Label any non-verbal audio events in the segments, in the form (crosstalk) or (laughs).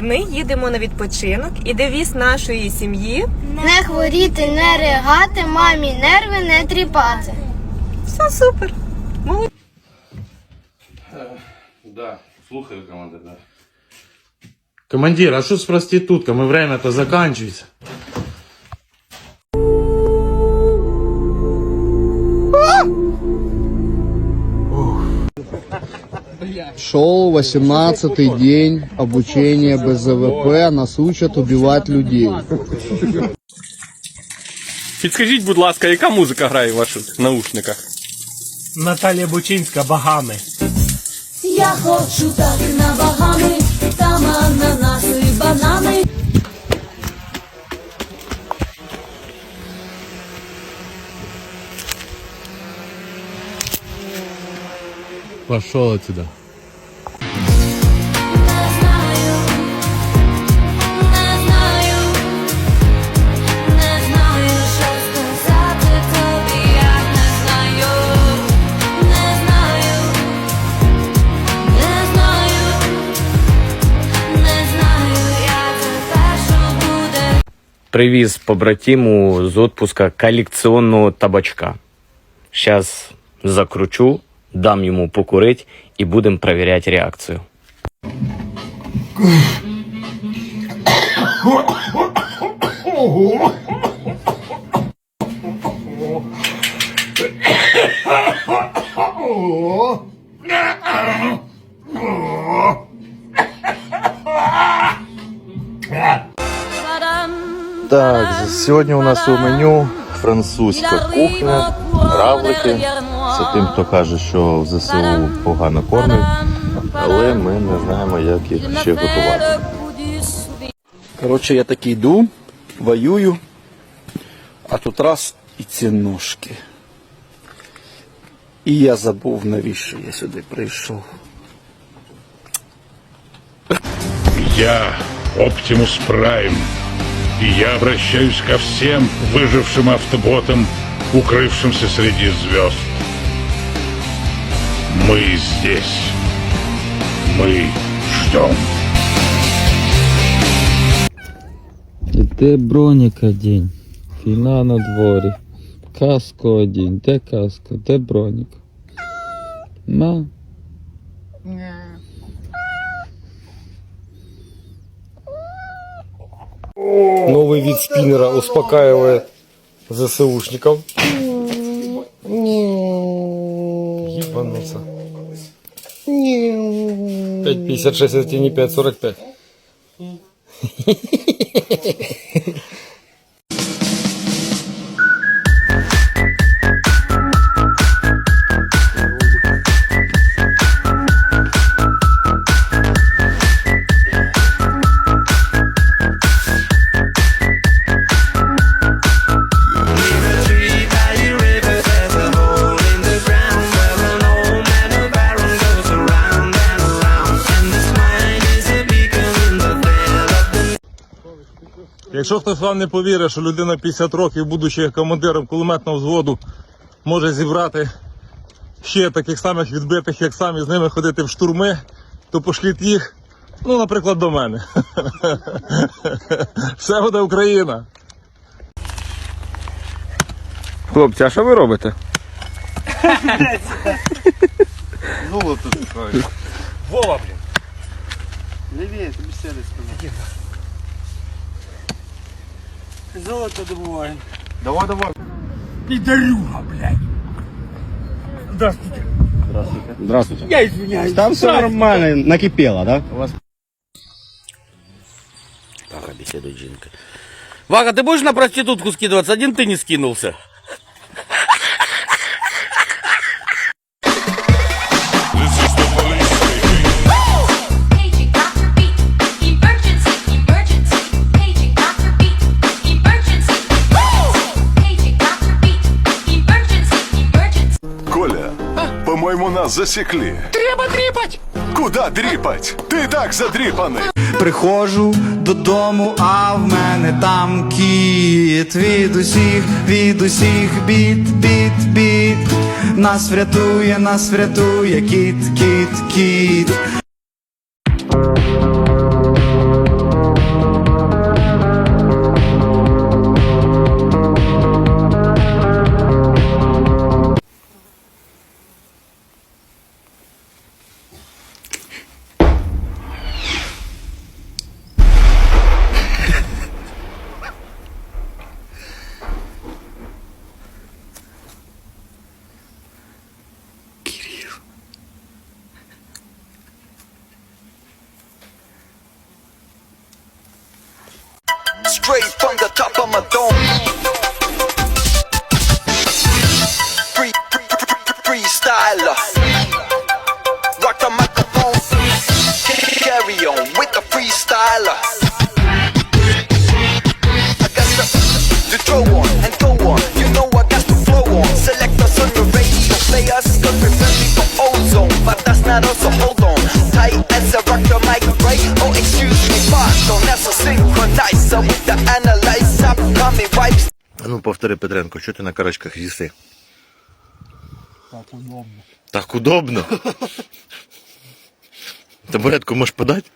де ми їдемо на відпочинок і девіз нашої сім'ї. Не хворіти, не ригати, мамі нерви не тріпати. Все супер. Молодці. Да, слухаю, командир, да. Командир, а що с проститутками? Время-то заканчивается. Шел 18-й день обучения без ЗВП, нас учат убивать людей. Підскажіть, будь ласка, яка музика грає в ваших наушниках? Наталія Бучинська, Багами. Я хочу так на багами, там ананаси, банани. Пошел отсюда. Привіз побратиму з отпуска колекціонного табачка. Сейчас закручу, дам йому покурить і будемо перевіряти реакцію. Так, сегодня у нас у меню французька кухня, равлики. Це тим, хто каже, що в ЗСУ погано кормить, але ми не знаємо, як їх ще готувати. Коротше, я такий йду, воюю, а тут раз і ці ножки. І я забув, навіщо я сюди прийшов. Я Оптимус Прайм, и я обращаюсь ко всем выжившим автоботам, укрывшимся среди звезд. Мы здесь. Мы ждем. Де броніка день? Війна на дворі. Каско одінь. Де каска? Де бронік? На. Новий від спіннера успокаиває ЗСУшников. Ебануться. 5.56, это тебе не 5.45. Якщо хтось вам не повірить, що людина 50 років, будучи командиром кулеметного взводу, може зібрати ще таких самих відбитих, як самі з ними ходити в штурми, то пошліть їх, ну, наприклад, до мене. (laughs) Все буде Україна. Хлопці, а що ви робите? Ну, вот тут. Вова, блін. Золото добуваємо. Давай, давай. Підарюга, блядь. Здравствуйте. Здравствуйте. Я извиняюсь. Там все нормально, накипело, да? Вага беседует жінка. Вага, ти будеш на проститутку скидуватися? Один ти не скинулся. Засекли. Треба дріпать! Куда дріпать? Ти так задріпаний. Приходжу додому, а в мене там кіт від усіх, від усіх бід, бід, бід. Нас врятує, нас врятує кіт, кіт, кіт. Straight from the top of my dome. Ну повтори, Петренко, що ти на карачках їси? Так удобно. Так удобно. Табуретку можеш подати?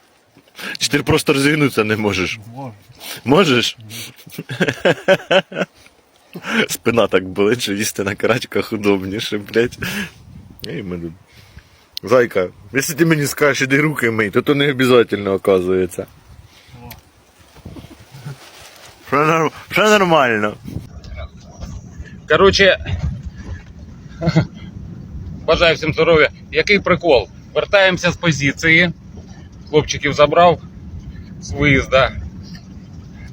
Чи ти просто розвінутися не можеш? Можу. Можеш? Спина так болить, що їсти на карачках удобніше, блядь. Ей, мене. Зайка, якщо ти мені скажеш, іди руки мий, то то не обов'язково оказується. Все, все нормально. Коротше, бажаю всім здоров'я. Який прикол? Вертаємося з позиції. Хлопчиків забрав з виїзда.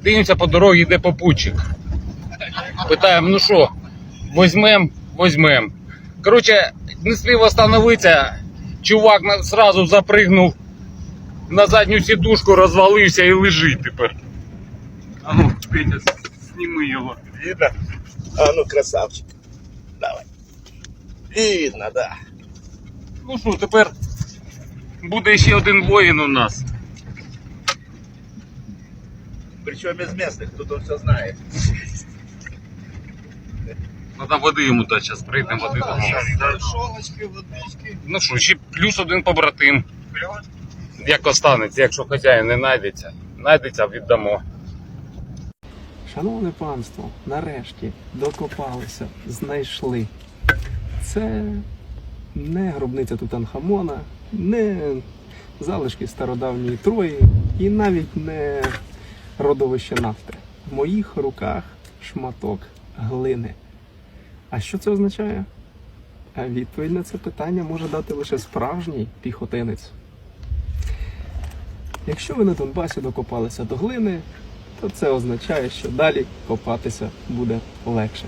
Дивимося по дорозі, йде попутчик. Питаємо, ну що, возьмем, возьмем. Коротше, не спів остановитися. Чувак сразу запригнув на задню сідушку, розвалився і лежить тепер. Ну, Петя, сніми його. Видно? А ну, красавчик. Давай. Видно, да. Ну що, тепер буде ще один воїн у нас. Причем из местных, кто-то все знает. Надо води йому дати, зараз прийде води дамо. Шолочки, водички. Ну що, ще плюс один побратим. Як останеться, якщо хазяїн не знайдеться. Знайдеться, віддамо. Шановне панство, нарешті докопалися, знайшли. Це не гробниця Тутанхамона, не залишки стародавньої Трої і навіть не родовище нафти. В моїх руках шматок глини. А що це означає? А відповідь на це питання може дати лише справжній піхотинець. Якщо ви на Донбасі докопалися до глини, то це означає, що далі копатися буде легше.